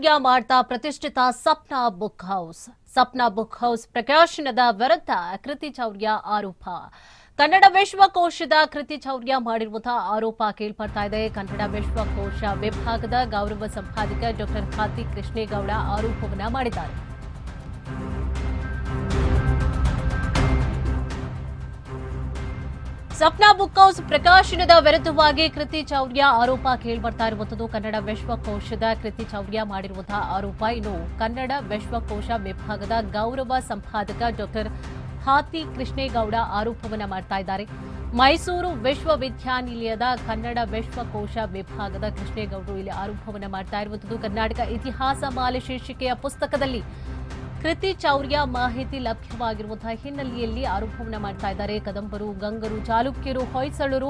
ಮಾಡ್ತಾ ಪ್ರತಿಷ್ಠಿತ Sapna book house. Sapna book house ಪ್ರಕಾಶನದ ವಿರುದ್ಧ ಕೃತಿ ಚೌರ್ಯ ಆರೋಪ. ಕನ್ನಡ ವಿಶ್ವಕೋಶದ ಕೃತಿ ಚೌರ್ಯ ಮಾಡಿರುವಂತಹ ಆರೋಪ ಕೇಳ್ಪಡ್ತಾ ಇದೆ. ಕನ್ನಡ ವಿಶ್ವಕೋಶ ವಿಭಾಗದ ಗೌರವ ಸಂಪಾದಕ ಡಾಕ್ಟರ್ ಖಾತಿ ಕೃಷ್ಣೇಗೌಡ ಆರೋಪವನ್ನ ಮಾಡಿದ್ದಾರೆ. ಸಪ್ನಾ ಬುಕ್ ಹೌಸ್ ಪ್ರಕಾಶನದ ವಿರುದ್ಧವಾಗಿ ಕೃತಿ ಚೌರ್ಯ ಆರೋಪ ಕೇಳಿಬರ್ತಾ ಇರುವಂಥದ್ದು. ಕನ್ನಡ ವಿಶ್ವಕೋಶದ ಕೃತಿ ಚೌರ್ಯ ಮಾಡಿರುವಂತಹ ಆರೋಪ. ಇನ್ನು ಕನ್ನಡ ವಿಶ್ವಕೋಶ ವಿಭಾಗದ ಗೌರವ ಸಂಪಾದಕ ಡಾಕ್ಟರ್ ಹಾತಿ ಕೃಷ್ಣೇಗೌಡ ಆರೋಪವನ್ನ ಮಾಡ್ತಾ ಇದ್ದಾರೆ. ಮೈಸೂರು ವಿಶ್ವವಿದ್ಯಾನಿಲಯದ ಕನ್ನಡ ವಿಶ್ವಕೋಶ ವಿಭಾಗದ ಕೃಷ್ಣೇಗೌಡರು ಇಲ್ಲಿ ಆರೋಪವನ್ನ ಮಾಡ್ತಾ ಇರುವಂಥದ್ದು. ಕರ್ನಾಟಕ ಇತಿಹಾಸ ಮಾಲೆ ಶೀರ್ಷಿಕೆಯ ಪುಸ್ತಕದಲ್ಲಿ ಕೃತಿ ಚೌರ್ಯ ಮಾಹಿತಿ ಲಭ್ಯವಾಗಿರುವಂತಹ ಹಿನ್ನೆಲೆಯಲ್ಲಿ ಆರೋಪವನ್ನ ಮಾಡ್ತಾ ಇದ್ದಾರೆ. ಕದಂಬರು, ಗಂಗರು, ಚಾಲುಕ್ಯರು, ಹೊಯ್ಸಳರು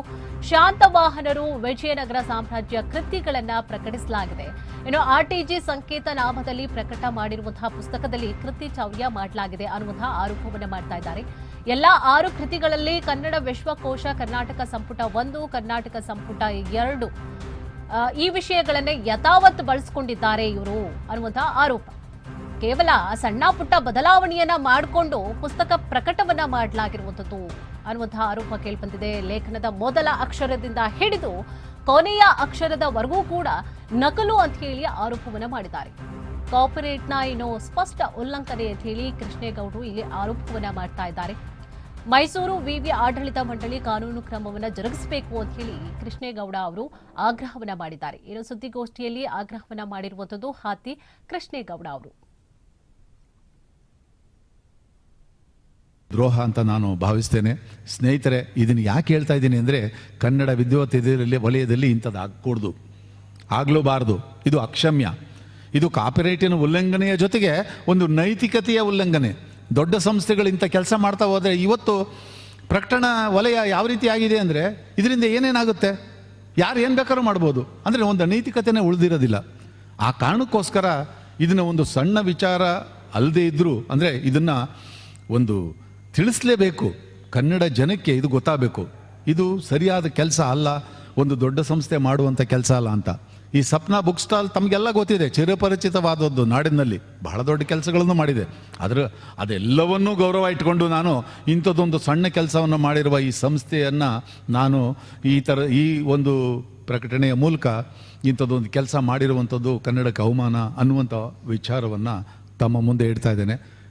ಶಾಂತವಾಹನರು ವಿಜಯನಗರ ಸಾಮ್ರಾಜ್ಯ ಕೃತಿಗಳನ್ನ ಪ್ರಕಟಿಸಲಾಗಿದೆ. ಇನ್ನು ಆರ್ಟಿಜಿ ಸಂಕೇತ ನಾಮದಲ್ಲಿ ಪ್ರಕಟ ಮಾಡಿರುವಂತಹ ಪುಸ್ತಕದಲ್ಲಿ ಕೃತಿ ಚೌರ್ಯ ಮಾಡಲಾಗಿದೆ ಅನ್ನುವಂತಹ ಆರೋಪವನ್ನ ಮಾಡ್ತಾ ಇದ್ದಾರೆ. ಎಲ್ಲಾ ಆರು ಕೃತಿಗಳಲ್ಲಿ ಕನ್ನಡ ವಿಶ್ವಕೋಶ, ಕರ್ನಾಟಕ ಸಂಪುಟ ಒಂದು, ಕರ್ನಾಟಕ ಸಂಪುಟ ಎರಡು. ಈ ವಿಷಯಗಳನ್ನೇ ಯಥಾವತ್ ಬಳಸಿಕೊಂಡಿದ್ದಾರೆ ಇವರು ಅನ್ನುವಂತಹ ಆರೋಪ. ಕೇವಲ ಸಣ್ಣ ಪುಟ್ಟ ಬದಲಾವಣೆಯನ್ನ ಮಾಡಿಕೊಂಡು ಪುಸ್ತಕ ಪ್ರಕಟವನ್ನ ಮಾಡಲಾಗಿರುವಂಥದ್ದು. ಅನ್ನುವಂತಹ ಆರೋಪ ಕೇಳಿಬಂದಿದೆ. ಲೇಖನದ ಮೊದಲ ಅಕ್ಷರದಿಂದ ಹಿಡಿದು ಕೊನೆಯ ಅಕ್ಷರದವರೆಗೂ ಕೂಡ ನಕಲು ಅಂತ ಹೇಳಿ ಆರೋಪವನ್ನ ಮಾಡಿದ್ದಾರೆ. ಕಾಪರೇಟ್ನ ಏನೋ ಸ್ಪಷ್ಟ ಉಲ್ಲಂಘನೆ ಅಂತ ಹೇಳಿ ಕೃಷ್ಣೇಗೌಡರು ಇಲ್ಲಿ ಆರೋಪವನ್ನ ಮಾಡ್ತಾ ಇದ್ದಾರೆ. ಮೈಸೂರು ವಿವಿ ಆಡಳಿತ ಮಂಡಳಿ ಕಾನೂನು ಕ್ರಮವನ್ನು ಜರುಗಿಸಬೇಕು ಅಂತ ಹೇಳಿ ಕೃಷ್ಣೇಗೌಡ ಅವರು ಆಗ್ರಹವನ್ನ ಮಾಡಿದ್ದಾರೆ. ಇನ್ನು ಸುದ್ದಿಗೋಷ್ಠಿಯಲ್ಲಿ ಆಗ್ರಹವನ್ನ ಮಾಡಿರುವಂಥದ್ದು ಹಾತಿ ಕೃಷ್ಣೇಗೌಡ ಅವರು. ದ್ರೋಹ ಅಂತ ನಾನು ಭಾವಿಸ್ತೇನೆ. ಸ್ನೇಹಿತರೆ, ಇದನ್ನು ಯಾಕೆ ಹೇಳ್ತಾ ಇದ್ದೀನಿ ಅಂದರೆ, ಕನ್ನಡ ವಿದ್ಯಾರ್ಥಿ ವಲಯದಲ್ಲಿ ಇಂಥದ್ದು ಆಗಕೂಡ್ದು. ಆಗಲೂಬಾರ್ದು. ಇದು ಅಕ್ಷಮ್ಯ. ಇದು ಕಾಪಿರೈಟಿನ ಉಲ್ಲಂಘನೆಯ ಜೊತೆಗೆ ಒಂದು ನೈತಿಕತೆಯ ಉಲ್ಲಂಘನೆ. ದೊಡ್ಡ ಸಂಸ್ಥೆಗಳು ಇಂಥ ಕೆಲಸ ಮಾಡ್ತಾ ಹೋದರೆ ಇವತ್ತು ಪ್ರಕಟಣ ವಲಯ ಯಾವ ರೀತಿ ಆಗಿದೆ ಅಂದರೆ, ಇದರಿಂದ ಏನೇನಾಗುತ್ತೆ? ಯಾರು ಏನು ಬೇಕಾದ್ರೂ ಮಾಡ್ಬೋದು. ಅಂದರೆ ಒಂದು ನೈತಿಕತೆನೇ ಉಳಿದಿರೋದಿಲ್ಲ. ಆ ಕಾರಣಕ್ಕೋಸ್ಕರ ಇದನ್ನು ಒಂದು ಸಣ್ಣ ವಿಚಾರ ಅಲ್ಲದೇ ಇದ್ದರೂ ಅಂದರೆ ಇದನ್ನು ಒಂದು ತಿಳಿಸ್ಲೇಬೇಕು. ಕನ್ನಡ ಜನಕ್ಕೆ ಇದು ಗೊತ್ತಾಗಬೇಕು. ಇದು ಸರಿಯಾದ ಕೆಲಸ ಅಲ್ಲ, ಒಂದು ದೊಡ್ಡ ಸಂಸ್ಥೆ ಮಾಡುವಂಥ ಕೆಲಸ ಅಲ್ಲ ಅಂತ. ಈ ಸಪ್ನಾ ಬುಕ್ ಸ್ಟಾಲ್ ತಮಗೆಲ್ಲ ಗೊತ್ತಿದೆ, ಚಿರಪರಿಚಿತವಾದದ್ದು ನಾಡಿನಲ್ಲಿ. ಬಹಳ ದೊಡ್ಡ ಕೆಲಸಗಳನ್ನು ಮಾಡಿದೆ. ಆದರೆ ಅದೆಲ್ಲವನ್ನೂ ಗೌರವ ಇಟ್ಕೊಂಡು ನಾನು ಇಂಥದ್ದೊಂದು ಸಣ್ಣ ಕೆಲಸವನ್ನು ಮಾಡಿರುವ ಈ ಸಂಸ್ಥೆಯನ್ನು ನಾನು ಈ ಥರ ಈ ಒಂದು ಪ್ರಕಟಣೆಯ ಮೂಲಕ ಇಂಥದ್ದೊಂದು ಕೆಲಸ ಮಾಡಿರುವಂಥದ್ದು ಕನ್ನಡಕ್ಕೆ ಅವಮಾನ ಅನ್ನುವಂಥ ವಿಚಾರವನ್ನು ತಮ್ಮ ಮುಂದೆ ಇಡ್ತಾ ಇದ್ದೇನೆ.